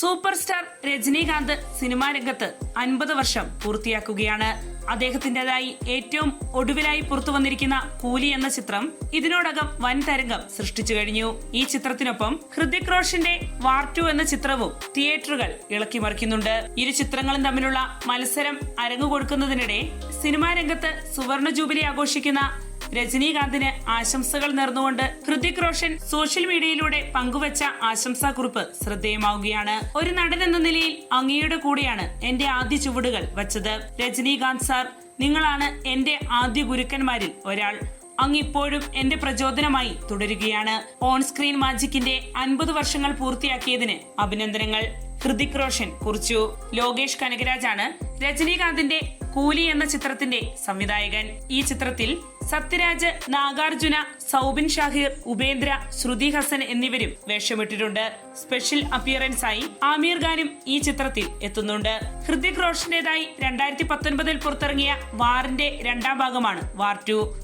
Super star Rajinikanth cinema രംഗത്ത് അൻപത് വർഷം പൂർത്തിയാക്കുകയാണ്. അദ്ദേഹത്തിന്റേതായി ഏറ്റവും ഒടുവിലായി പുറത്തു വന്നിരിക്കുന്ന കൂലി എന്ന ചിത്രം ഇതിനോടകം വൻ തരംഗം സൃഷ്ടിച്ചു കഴിഞ്ഞു. ഈ ചിത്രത്തിനൊപ്പം ഹൃതിക് റോഷന്റെ വാർ എന്ന ചിത്രവും തിയേറ്ററുകൾ ഇളക്കിമറിക്കുന്നുണ്ട് ഇരു ചിത്രങ്ങളും തമ്മിലുള്ള മത്സരം അരങ്ങുകൊടുക്കുന്നതിനിടെ സിനിമാ രംഗത്ത് സുവർണ ജൂബിലി ആഘോഷിക്കുന്ന രജനീകാന്തിന് ആശംസകൾ നേർന്നുകൊണ്ട് ഹൃതിക് റോഷൻ സോഷ്യൽ മീഡിയയിലൂടെ പങ്കുവച്ച ആശംസാക്കുറിപ്പ് ശ്രദ്ധേയമാവുകയാണ്. ഒരു നടൻ എന്ന നിലയിൽ അങ്ങയുടെ കൂടെയാണ് എന്റെ ആദ്യ ചുവടുകൾ വച്ചത്. രജനീകാന്ത് സാർ നിങ്ങളാണ് എന്റെ ആദ്യ ഗുരുക്കന്മാരിൽ ഒരാൾ. അങ്ങ് ഇപ്പോഴും എന്റെ പ്രചോദനമായി തുടരുകയാണ്. ഓൺ സ്ക്രീൻ മാജിക്കിന്റെ അൻപത് വർഷങ്ങൾ പൂർത്തിയാക്കിയതിന് അഭിനന്ദനങ്ങൾ. ഹൃതിക് റോഷൻ കുറിച്ചു. ലോകേഷ് ആണ് രജനീകാന്തിന്റെ കൂലി എന്ന ചിത്രത്തിന്റെ സംവിധായകൻ. ഈ ചിത്രത്തിൽ സത്യരാജ് നാഗാർജുന സൗബിൻ ഷാഹിർ ഉപേന്ദ്ര ശ്രുതി ഹസൻ എന്നിവരും വേഷമിട്ടിട്ടുണ്ട്. സ്പെഷ്യൽ അപ്പിയറൻസ് ആയി ആമീർ ഖാനും ഈ ചിത്രത്തിൽ എത്തുന്നുണ്ട്. ഹൃതിക് റോഷന്റേതായി രണ്ടായിരത്തി പത്തൊൻപതിൽ പുറത്തിറങ്ങിയ വാറിന്റെ രണ്ടാം ഭാഗമാണ് വാർ ടു.